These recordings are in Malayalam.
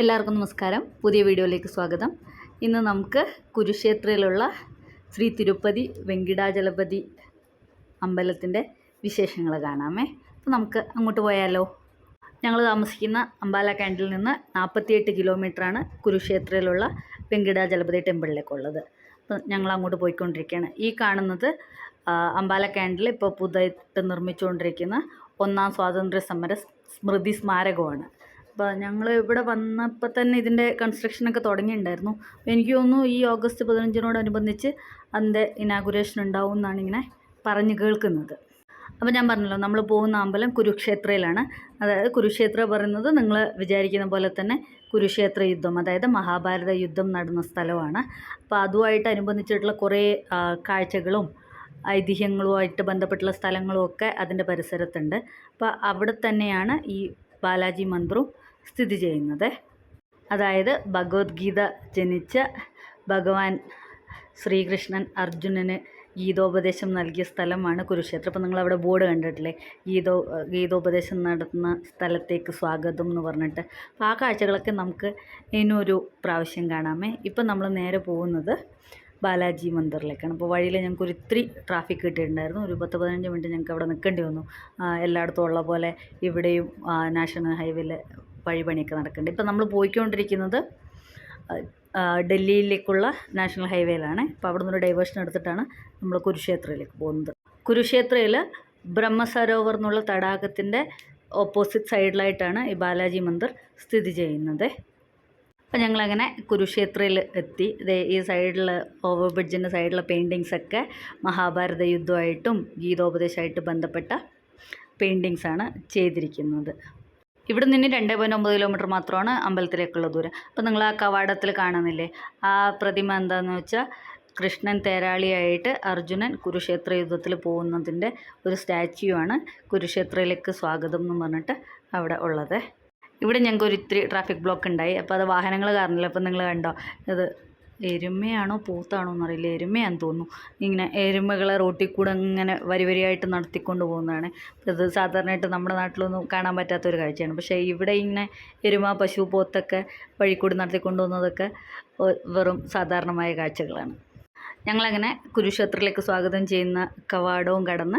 എല്ലാവർക്കും നമസ്കാരം. പുതിയ വീഡിയോയിലേക്ക് സ്വാഗതം. ഇന്ന് നമുക്ക് കുരുക്ഷേത്രയിലുള്ള ശ്രീ തിരുപ്പതി വെങ്കിടാചലപതി അമ്പലത്തിന്റെ വിശേഷങ്ങൾ കാണാമേ. അപ്പോൾ നമുക്ക് അങ്ങോട്ട് പോയാലോ? ഞങ്ങൾ താമസിക്കുന്ന അംബാല ക്യാൻഡിൽ നിന്ന് നാൽപ്പത്തിയെട്ട് കിലോമീറ്ററാണ് കുരുക്ഷേത്രയിലുള്ള വെങ്കിടാചലപതി ടെമ്പിളിലേക്കുള്ളത്. അപ്പോൾ ഞങ്ങൾ അങ്ങോട്ട് പോയിക്കൊണ്ടിരിക്കുകയാണ്. ഈ കാണുന്നത് അംബാല ക്യാൻഡിൽ ഇപ്പോൾ പുതുതായിട്ട് നിർമ്മിച്ചുകൊണ്ടിരിക്കുന്ന ഒന്നാം സ്വാതന്ത്ര്യ സമര സ്മൃതി സ്മാരകമാണ് ഞങ്ങൾ ഇവിടെ വന്നപ്പോൾ തന്നെ ഇതിന്റെ കൺസ്ട്രക്ഷനൊക്കെ തുടങ്ങിയിട്ടുണ്ടായിരുന്നു. അപ്പോൾ എനിക്ക് തോന്നുന്നു ഈ ഓഗസ്റ്റ് പതിനഞ്ചിനോടനുബന്ധിച്ച് അതിന്റെ ഇനാഗുറേഷൻ ഉണ്ടാവും എന്നാണ് ഇങ്ങനെ പറഞ്ഞു കേൾക്കുന്നത്. അപ്പോൾ ഞാൻ പറഞ്ഞല്ലോ നമ്മൾ പോകുന്ന അമ്പലം കുരുക്ഷേത്രയിലാണ്. അതായത് കുരുക്ഷേത്ര പറയുന്നത് നിങ്ങൾ വിചാരിക്കുന്ന പോലെ തന്നെ കുരുക്ഷേത്ര യുദ്ധം അതായത് മഹാഭാരത യുദ്ധം നടന്ന സ്ഥലമാണ്. അപ്പോൾ അതുമായിട്ട് അനുബന്ധിച്ചിട്ടുള്ള കുറേ കാഴ്ചകളും ഐതിഹ്യങ്ങളുമായിട്ട് ബന്ധപ്പെട്ടുള്ള സ്ഥലങ്ങളും ഒക്കെ അതിന്റെ പരിസരത്തുണ്ട്. അപ്പോൾ അവിടെ തന്നെയാണ് ഈ ബാലാജി മന്ദിറും സ്ഥിതി ചെയ്യുന്നത്. അതായത് ഭഗവത്ഗീത ജനിച്ച ഭഗവാൻ ശ്രീകൃഷ്ണൻ അർജുനന് ഗീതോപദേശം നൽകിയ സ്ഥലമാണ് കുരുക്ഷേത്രം. അപ്പോൾ നിങ്ങൾ അവിടെ ബോർഡ് കണ്ടിട്ടില്ലേ? ഗീതോ ഗീതോപദേശം നടത്തുന്ന സ്ഥലത്തേക്ക് സ്വാഗതം എന്ന് പറഞ്ഞിട്ട്. ആ കാഴ്ചകളൊക്കെ നമുക്ക് ഇനിയൊരു പ്രാവശ്യം കാണാമേ. ഇപ്പം നമ്മൾ നേരെ പോകുന്നത് ബാലാജി മന്ദിറിലേക്കാണ്. അപ്പോൾ വഴിയിൽ ഞങ്ങൾക്ക് ഒരു ഇത്തിരി ട്രാഫിക് കിട്ടിയിട്ടുണ്ടായിരുന്നു. ഒരു പത്ത് പതിനഞ്ച് മിനിറ്റ് ഞങ്ങൾക്ക് അവിടെ നിൽക്കേണ്ടി വന്നു. എല്ലായിടത്തും ഉള്ള പോലെ ഇവിടെയും നാഷണൽ ഹൈവേയിൽ വഴിപണിയൊക്കെ നടക്കുന്നുണ്ട്. ഇപ്പം നമ്മൾ പോയിക്കൊണ്ടിരിക്കുന്നത് ഡൽഹിയിലേക്കുള്ള നാഷണൽ ഹൈവേയിലാണ്. അപ്പോൾ അവിടെ നിന്നൊരു ഡൈവേഷൻ എടുത്തിട്ടാണ് നമ്മൾ കുരുക്ഷേത്രയിലേക്ക് പോകുന്നത്. കുരുക്ഷേത്രയിൽ ബ്രഹ്മസരോവർ എന്നുള്ള തടാകത്തിന്റെ ഓപ്പോസിറ്റ് സൈഡിലായിട്ടാണ് ഈ ബാലാജി മന്ദിർ സ്ഥിതി ചെയ്യുന്നത്. അപ്പോൾ ഞങ്ങളങ്ങനെ കുരുക്ഷേത്രയിൽ എത്തി. ഈ സൈഡിൽ ഓവർ ബ്രിഡ്ജിന്റെ സൈഡിലെ പെയിന്റിങ്സൊക്കെ മഹാഭാരത യുദ്ധമായിട്ടും ഗീതോപദേശമായിട്ട് ബന്ധപ്പെട്ട പെയിന്റിങ്സാണ് ചെയ്തിരിക്കുന്നത്. ഇവിടെ നിന്ന് രണ്ട് പോയിന്റ് ഒമ്പത് കിലോമീറ്റർ മാത്രമാണ് അമ്പലത്തിലേക്കുള്ള ദൂരം. അപ്പോൾ നിങ്ങൾ ആ കവാടത്തിൽ കാണുന്നില്ലേ? ആ പ്രതിമ എന്താണെന്ന് വെച്ചാൽ കൃഷ്ണൻ തേരാളിയായിട്ട് അർജുനൻ കുരുക്ഷേത്ര യുദ്ധത്തിൽ പോകുന്നതിന്റെ ഒരു സ്റ്റാച്യു ആണ്. കുരുക്ഷേത്രയിലേക്ക് സ്വാഗതം എന്ന് പറഞ്ഞിട്ട് അവിടെ ഉള്ളത്. ഇവിടെ ഞങ്ങൾക്ക് ഒരു ഇത്തിരി ട്രാഫിക് ബ്ലോക്ക് ഉണ്ടായി. അപ്പോൾ അത് വാഹനങ്ങൾ കാരണമല്ല? അപ്പോൾ നിങ്ങൾ കണ്ടോ? ഇത് എരുമയാണോ പൂത്താണോ എന്നറിയില്ല. എരുമയാന്ന് തോന്നുന്നു. ഇങ്ങനെ എരുമകളെ റോട്ടിൽ കൂടെ ഇങ്ങനെ വരി വരിയായിട്ട് നടത്തിക്കൊണ്ട് പോകുന്നതാണ്. ഇത് സാധാരണയായിട്ട് നമ്മുടെ നാട്ടിലൊന്നും കാണാൻ പറ്റാത്തൊരു കാഴ്ചയാണ്. പക്ഷേ ഇവിടെ ഇങ്ങനെ എരുമ പശു പോത്തൊക്കെ വഴി കൂടി നടത്തിക്കൊണ്ട് പോകുന്നതൊക്കെ വെറും സാധാരണമായ കാഴ്ചകളാണ്. ഞങ്ങളങ്ങനെ കുരുക്ഷേത്രത്തിലേക്ക് സ്വാഗതം ചെയ്യുന്ന കവാടവും കടന്ന്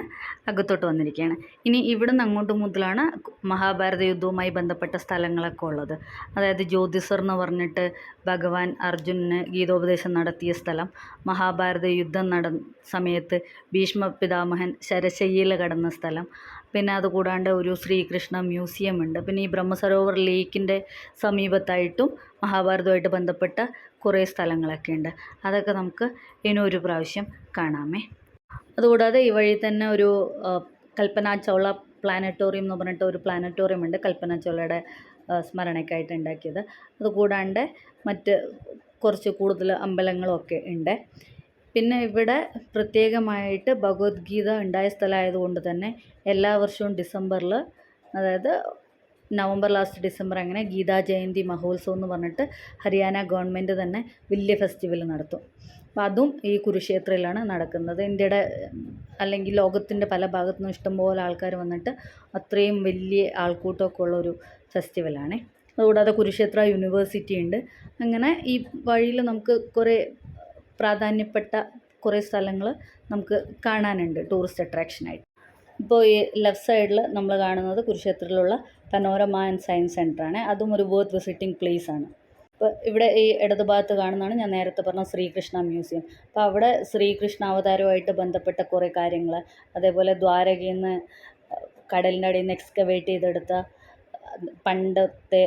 അകത്തോട്ട് വന്നിരിക്കുകയാണ്. ഇനി ഇവിടെ നിന്ന് അങ്ങോട്ട് മുതലാണ് മഹാഭാരത യുദ്ധവുമായി ബന്ധപ്പെട്ട സ്ഥലങ്ങളൊക്കെ ഉള്ളത്. അതായത് ജ്യോതിസർ എന്ന് പറഞ്ഞിട്ട് ഭഗവാൻ അർജുനന് ഗീതോപദേശം നടത്തിയ സ്ഥലം മഹാഭാരത യുദ്ധം നട സമയത്ത് ഭീഷ്മ പിതാമഹൻ ശരശയ്യയിൽ കടന്ന സ്ഥലം പിന്നെ അതുകൂടാണ്ട് ഒരു ശ്രീകൃഷ്ണ മ്യൂസിയം ഉണ്ട്. പിന്നെ ഈ ബ്രഹ്മസരോവർ ലേക്കിന്റെ സമീപത്തായിട്ടും മഹാഭാരതവുമായിട്ട് ബന്ധപ്പെട്ട കുറേ സ്ഥലങ്ങളൊക്കെ ഉണ്ട്. അതൊക്കെ നമുക്ക് ഇനി ഒരു പ്രാവശ്യം കാണാമേ. അതുകൂടാതെ ഈ വഴി തന്നെ ഒരു കൽപ്പന ചൗള പ്ലാനറ്റോറിയം എന്ന് പറഞ്ഞിട്ട് ഒരു പ്ലാനറ്റോറിയം ഉണ്ട്. കൽപ്പന ചൗളയുടെ സ്മരണയ്ക്കായിട്ട് ഉണ്ടാക്കിയത്. അതുകൂടാണ്ട് മറ്റ് കുറച്ച് കൂടുതൽ അമ്പലങ്ങളൊക്കെ ഉണ്ട്. പിന്നെ ഇവിടെ പ്രത്യേകമായിട്ട് ഭഗവത്ഗീത ഉണ്ടായ സ്ഥലമായതുകൊണ്ട് തന്നെ എല്ലാ വർഷവും ഡിസംബറിൽ അതായത് നവംബർ ലാസ്റ്റ് ഡിസംബർ അങ്ങനെ ഗീതാ ജയന്തി മഹോത്സവം എന്ന് പറഞ്ഞിട്ട് ഹരിയാന ഗവൺമെന്റ് തന്നെ വലിയ ഫെസ്റ്റിവൽ നടത്തും. അപ്പം അതും ഈ കുരുക്ഷേത്രയിലാണ് നടക്കുന്നത്. ഇന്ത്യയുടെ അല്ലെങ്കിൽ ലോകത്തിന്റെ പല ഭാഗത്തു നിന്നും ഇഷ്ടംപോലെ ആൾക്കാർ വന്നിട്ട് അത്രയും വലിയ ആൾക്കൂട്ടമൊക്കെ ഉള്ളൊരു ഫെസ്റ്റിവലാണ്. അതുകൂടാതെ കുരുക്ഷേത്ര യൂണിവേഴ്സിറ്റി ഉണ്ട് അങ്ങനെ ഈ വഴിയിൽ നമുക്ക് കുറേ പ്രാധാന്യപ്പെട്ട കുറേ സ്ഥലങ്ങൾ നമുക്ക് കാണാനുണ്ട് ടൂറിസ്റ്റ് അട്രാക്ഷനായിട്ട് ഇപ്പോൾ ഈ ലെഫ്റ്റ് സൈഡിൽ നമ്മൾ കാണുന്നത് കുരുക്ഷേത്രത്തിലുള്ള പനോരമ ആൻഡ് സയൻസ് സെന്ററാണ് അതും ഒരു വേർത്ത് വിസിറ്റിംഗ് പ്ലേസ് ആണ്. അപ്പോൾ ഇവിടെ ഈ ഇടത് ഭാഗത്ത് കാണുന്നതാണ് ഞാൻ നേരത്തെ പറഞ്ഞ ശ്രീകൃഷ്ണ മ്യൂസിയം അപ്പോൾ അവിടെ ശ്രീകൃഷ്ണ അവതാരവുമായിട്ട് ബന്ധപ്പെട്ട കുറേ കാര്യങ്ങൾ അതേപോലെ ദ്വാരകയിൽ നിന്ന് കടലിന്റെ അടിയിൽ നിന്ന് എക്സ്കവേറ്റ് ചെയ്തെടുത്ത പണ്ടത്തെ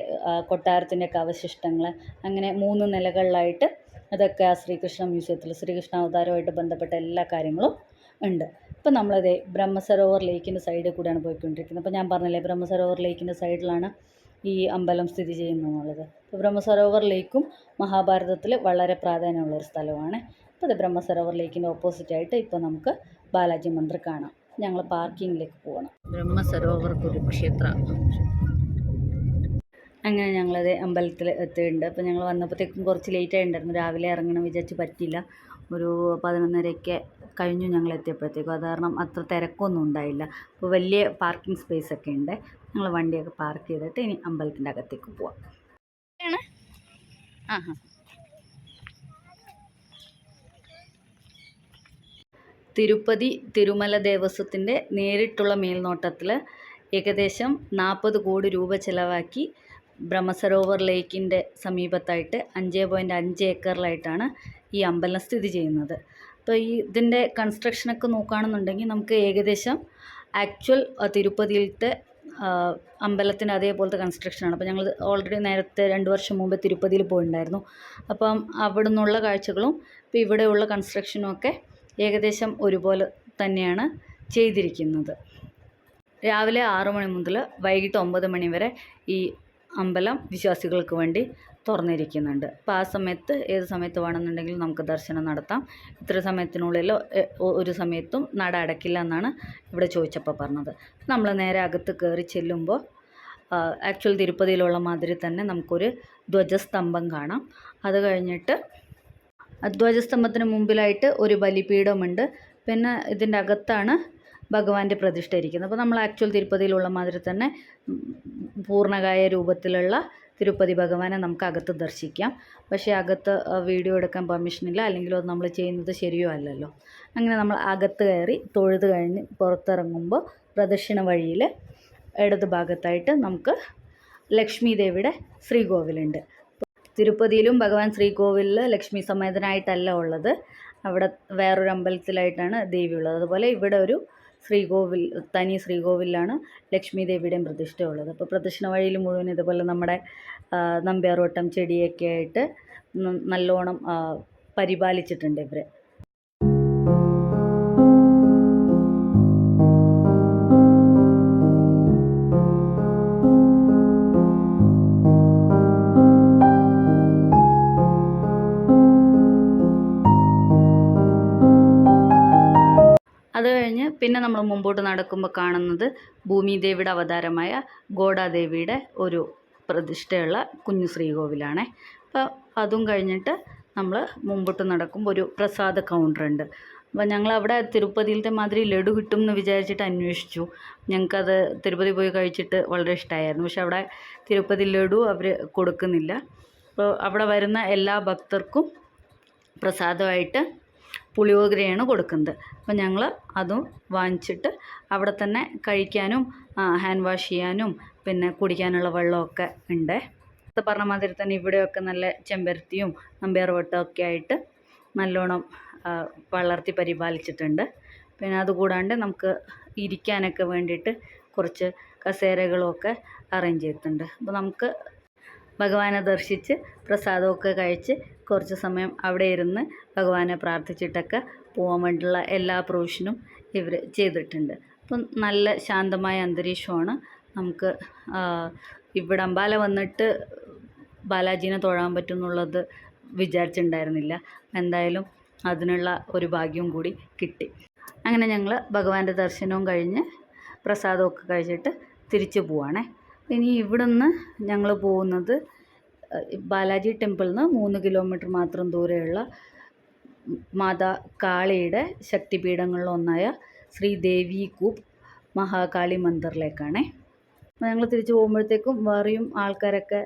കൊട്ടാരത്തിന്റെയൊക്കെ അവശിഷ്ടങ്ങൾ അങ്ങനെ മൂന്ന് നിലകളിലായിട്ട് അതൊക്കെ ആ ശ്രീകൃഷ്ണ മ്യൂസിയത്തിൽ ശ്രീകൃഷ്ണ അവതാരവുമായിട്ട് ബന്ധപ്പെട്ട എല്ലാ കാര്യങ്ങളും ഉണ്ട്. ഇപ്പം നമ്മളതേ ബ്രഹ്മസരോവർ ലേക്കിന്റെ സൈഡിൽ കൂടെയാണ് പോയിക്കൊണ്ടിരിക്കുന്നത്. അപ്പോൾ ഞാൻ പറഞ്ഞില്ലേ ബ്രഹ്മസരോവർ ലേക്കിന്റെ സൈഡിലാണ് ഈ അമ്പലം സ്ഥിതി ചെയ്യുന്നതെന്നുള്ളത്. അപ്പോൾ ബ്രഹ്മസരോവർ ലേക്കും മഹാഭാരതത്തിൽ വളരെ പ്രാധാന്യമുള്ള ഒരു സ്ഥലമാണ്. അപ്പോൾ അത് ബ്രഹ്മസരോവർ ലേക്കിന്റെ ഓപ്പോസിറ്റായിട്ട് ഇപ്പോൾ നമുക്ക് ബാലാജി മന്ദിർ കാണാം. ഞങ്ങൾ പാർക്കിങ്ങിലേക്ക് പോകണം. ബ്രഹ്മസരോവർ കുരുക്ഷേത്ര. അങ്ങനെ ഞങ്ങളത് അമ്പലത്തിൽ എത്തിയിട്ടുണ്ട് അപ്പോൾ ഞങ്ങൾ വന്നപ്പോഴത്തേക്കും കുറച്ച് ലേറ്റ് ആയിട്ടുണ്ടായിരുന്നു. രാവിലെ ഇറങ്ങണം വിചാരിച്ച് പറ്റിയില്ല. ഒരു പതിനൊന്നരയൊക്കെ കഴിഞ്ഞു ഞങ്ങൾ എത്തിയപ്പോഴത്തേക്കും. അത് കാരണം അത്ര തിരക്കൊന്നും ഉണ്ടായില്ല. അപ്പോൾ വലിയ പാർക്കിംഗ് സ്പേസ് ഒക്കെ ഉണ്ട്. ഞങ്ങൾ വണ്ടിയൊക്കെ പാർക്ക് ചെയ്തിട്ട് ഇനി അമ്പലത്തിന്റെ അകത്തേക്ക് പോവാം. ആ ഹാ തിരുപ്പതി തിരുമല ദേവസ്വത്തിന്റെ നേരിട്ടുള്ള മേൽനോട്ടത്തിൽ ഏകദേശം നാൽപ്പത് കോടി രൂപ ചിലവാക്കി ബ്രഹ്മസരോവർ ലേക്കിന്റെ സമീപത്തായിട്ട് അഞ്ച് പോയിന്റ് അഞ്ച് ഏക്കറിലായിട്ടാണ് ഈ അമ്പലം സ്ഥിതി ചെയ്യുന്നത്. അപ്പോൾ ഈ ഇതിന്റെ കൺസ്ട്രക്ഷനൊക്കെ നോക്കുകയാണെന്നുണ്ടെങ്കിൽ നമുക്ക് ഏകദേശം ആക്ച്വൽ തിരുപ്പതിയിലത്തെ അമ്പലത്തിന്റെ അതേപോലത്തെ കൺസ്ട്രക്ഷനാണ്. അപ്പോൾ ഞങ്ങൾ ഓൾറെഡി നേരത്തെ രണ്ട് വർഷം മുമ്പ് തിരുപ്പതിയിൽ പോയിട്ടുണ്ടായിരുന്നു. അപ്പം അവിടെ നിന്നുള്ള കാഴ്ചകളും ഇപ്പോൾ ഇവിടെയുള്ള കൺസ്ട്രക്ഷനും ഒക്കെ ഏകദേശം ഒരുപോലെ തന്നെയാണ് ചെയ്തിരിക്കുന്നത്. രാവിലെ ആറു മണി മുതൽ വൈകിട്ട് ഒമ്പത് മണി വരെ ഈ അമ്പലം വിശ്വാസികൾക്ക് വേണ്ടി തുറന്നിരിക്കുന്നുണ്ട്. അപ്പോൾ ആ സമയത്ത് ഏത് സമയത്ത് വേണമെന്നുണ്ടെങ്കിലും നമുക്ക് ദർശനം നടത്താം. ഇത്ര സമയത്തിനുള്ളിൽ ഒരു സമയത്തും നട അടക്കില്ല എന്നാണ് ഇവിടെ ചോദിച്ചപ്പോൾ പറഞ്ഞത്. നമ്മൾ നേരെ അകത്ത് കയറി ചെല്ലുമ്പോൾ ആക്ച്വൽ തിരുപ്പതിയിലുള്ള മാതിരി തന്നെ നമുക്കൊരു ധ്വജസ്തംഭം കാണാം. അത് കഴിഞ്ഞിട്ട് ധ്വജസ്തംഭത്തിന് മുമ്പിലായിട്ട് ഒരു ബലിപീഠമുണ്ട്. പിന്നെ ഇതിന്റെ അകത്താണ് ഭഗവാന്റെ പ്രതിഷ്ഠ ഇരിക്കുന്നത് അപ്പോൾ നമ്മൾ ആക്ച്വൽ തിരുപ്പതിയിലുള്ള മാതിരി തന്നെ പൂർണകായ രൂപത്തിലുള്ള തിരുപ്പതി ഭഗവാനെ നമുക്ക് അകത്ത് ദർശിക്കാം. പക്ഷേ അകത്ത് വീഡിയോ എടുക്കാൻ പെർമിഷൻ ഇല്ല. അല്ലെങ്കിൽ അത് നമ്മൾ ചെയ്യുന്നത് ശരിയോ അല്ലല്ലോ. അങ്ങനെ നമ്മൾ അകത്ത് കയറി തൊഴുത് കഴിഞ്ഞ് പുറത്തിറങ്ങുമ്പോൾ പ്രദക്ഷിണ വഴിയിൽ ഇടത് ഭാഗത്തായിട്ട് നമുക്ക് ലക്ഷ്മി ദേവിയുടെ ശ്രീകോവിലുണ്ട്. തിരുപ്പതിയിലും ഭഗവാൻ ശ്രീകോവിലിൽ ലക്ഷ്മി സമേതനായിട്ടല്ല ഉള്ളത്. അവിടെ വേറൊരു അമ്പലത്തിലായിട്ടാണ് ദേവി ഉള്ളത്. അതുപോലെ ഇവിടെ ഒരു ശ്രീകോവിൽ തനി ശ്രീകോവിലാണ് ലക്ഷ്മി ദേവിയുടെയും പ്രതിഷ്ഠ ഉള്ളത്. അപ്പോൾ പ്രദക്ഷിണ വഴിയിൽ മുഴുവൻ ഇതുപോലെ നമ്മുടെ നമ്പ്യാർവട്ടം ചെടിയൊക്കെ ആയിട്ട് നല്ലോണം പരിപാലിച്ചിട്ടുണ്ട് ഇവർ പിന്നെ നമ്മൾ മുമ്പോട്ട് നടക്കുമ്പോൾ കാണുന്നത് ഭൂമിദേവിയുടെ അവതാരമായ ഗോഡാദേവിയുടെ ഒരു പ്രതിഷ്ഠയുള്ള കുഞ്ഞു ശ്രീകോവിലാണേ. അപ്പോൾ അതും കഴിഞ്ഞിട്ട് നമ്മൾ മുമ്പോട്ട് നടക്കുമ്പോൾ ഒരു പ്രസാദ കൗണ്ടറുണ്ട് അപ്പോൾ ഞങ്ങൾ അവിടെ തിരുപ്പതിയിലത്തെ മാതിരി ലഡു കിട്ടും എന്ന് വിചാരിച്ചിട്ട് അന്വേഷിച്ചു. ഞങ്ങൾക്കത് തിരുപ്പതി പോയി കഴിച്ചിട്ട് വളരെ ഇഷ്ടമായിരുന്നു പക്ഷെ അവിടെ തിരുപ്പതി ലഡു അവർ കൊടുക്കുന്നില്ല. അപ്പോൾ അവിടെ വരുന്ന എല്ലാ ഭക്തർക്കും പ്രസാദമായിട്ട് പുളിയോഗരയാണ് കൊടുക്കുന്നത്. അപ്പോൾ ഞങ്ങൾ അതും വാങ്ങിച്ചിട്ട് അവിടെ തന്നെ കഴിക്കാനും ഹാൻഡ് വാഷ് ചെയ്യാനും പിന്നെ കുടിക്കാനുള്ള വെള്ളമൊക്കെ ഉണ്ട്. അത് പറഞ്ഞ മാതിരി തന്നെ ഇവിടെയൊക്കെ നല്ല ചെമ്പരത്തിയും നമ്പ്യാർ ഒക്കെ ആയിട്ട് നല്ലോണം വളർത്തി പരിപാലിച്ചിട്ടുണ്ട്. പിന്നെ അതുകൂടാണ്ട് നമുക്ക് ഇരിക്കാനൊക്കെ വേണ്ടിയിട്ട് കുറച്ച് കസേരകളൊക്കെ അറേഞ്ച് ചെയ്തിട്ടുണ്ട്. അപ്പോൾ നമുക്ക് ഭഗവാനെ ദർശിച്ച് പ്രസാദമൊക്കെ കഴിച്ച് കുറച്ച് സമയം അവിടെ ഇരുന്ന് ഭഗവാനെ പ്രാർത്ഥിച്ചിട്ടൊക്കെ പോകാൻ വേണ്ടിയുള്ള എല്ലാ പ്രൊവിഷനും ഇവർ ചെയ്തിട്ടുണ്ട്. അപ്പം നല്ല ശാന്തമായ അന്തരീക്ഷമാണ്. നമുക്ക് ഇവിടെ അമ്പാല വന്നിട്ട് ബാലാജീനെ തൊഴാൻ പറ്റും എന്നുള്ളത് വിചാരിച്ചിട്ടുണ്ടായിരുന്നില്ല. എന്തായാലും അതിനുള്ള ഒരു ഭാഗ്യവും കൂടി കിട്ടി. അങ്ങനെ ഞങ്ങൾ ഭഗവാന്റെ ദർശനവും കഴിഞ്ഞ് പ്രസാദമൊക്കെ കഴിച്ചിട്ട് തിരിച്ചു പോവാണേ. ഇനി ഇവിടുന്ന് ഞങ്ങൾ പോകുന്നത് ബാലാജി ടെമ്പിളിൽ നിന്ന് മൂന്ന് കിലോമീറ്റർ മാത്രം ദൂരെയുള്ള മാതാ കാളിയുടെ ശക്തിപീഠങ്ങളിലൊന്നായ ശ്രീ ദേവി കൂപ്പ് മഹാകാളി മന്ദിറിലേക്കാണേ. ഞങ്ങൾ തിരിച്ചു പോകുമ്പോഴത്തേക്കും വേറെയും ആൾക്കാരൊക്കെ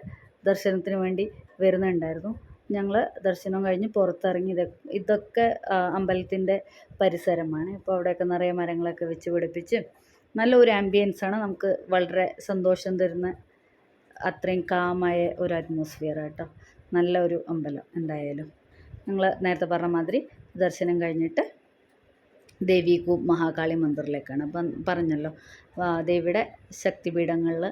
ദർശനത്തിന് വേണ്ടി വരുന്നുണ്ടായിരുന്നു. ഞങ്ങൾ ദർശനം കഴിഞ്ഞ് പുറത്തിറങ്ങി ഇത് ഇതൊക്കെ അമ്പലത്തിന്റെ പരിസരമാണ്. ഇപ്പോൾ അവിടെയൊക്കെ നിറയെ മരങ്ങളൊക്കെ വെച്ച് പിടിപ്പിച്ച് നല്ലൊരു ആംബിയൻസാണ് നമുക്ക് വളരെ സന്തോഷം തരുന്ന അത്രയും കാമായ ഒരു അറ്റ്മോസ്ഫിയർ കേട്ടോ നല്ല ഒരു അമ്പലം എന്തായാലും. ഞങ്ങൾ നേരത്തെ പറഞ്ഞ മാതിരി ദർശനം കഴിഞ്ഞിട്ട് ദേവി കൂപ്പ് മഹാകാളി മന്ദിറിലേക്കാണ്. അപ്പം പറഞ്ഞല്ലോ ദേവിയുടെ ശക്തിപീഠങ്ങളിൽ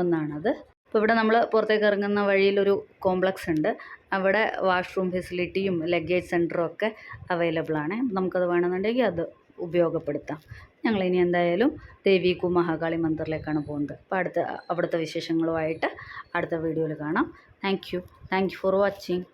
ഒന്നാണത്. അപ്പോൾ ഇവിടെ നമ്മൾ പുറത്തേക്ക് ഇറങ്ങുന്ന വഴിയിലൊരു കോംപ്ലക്സ് ഉണ്ട്. അവിടെ വാഷ്റൂം ഫെസിലിറ്റിയും ലഗേജ് സെന്ററും ഒക്കെ അവൈലബിൾ ആണ്. നമുക്കത് വേണമെന്നുണ്ടെങ്കിൽ അത് ഉപയോഗപ്പെടുത്താം. ഞങ്ങളിനി എന്തായാലും ദേവി കു മഹാകാളി മന്ദിറിലേക്കാണ് പോകുന്നത്. അപ്പോൾ അടുത്ത അവിടുത്തെ വിശേഷങ്ങളുമായിട്ട് അടുത്ത വീഡിയോയിൽ കാണാം. Thank you thank you for watching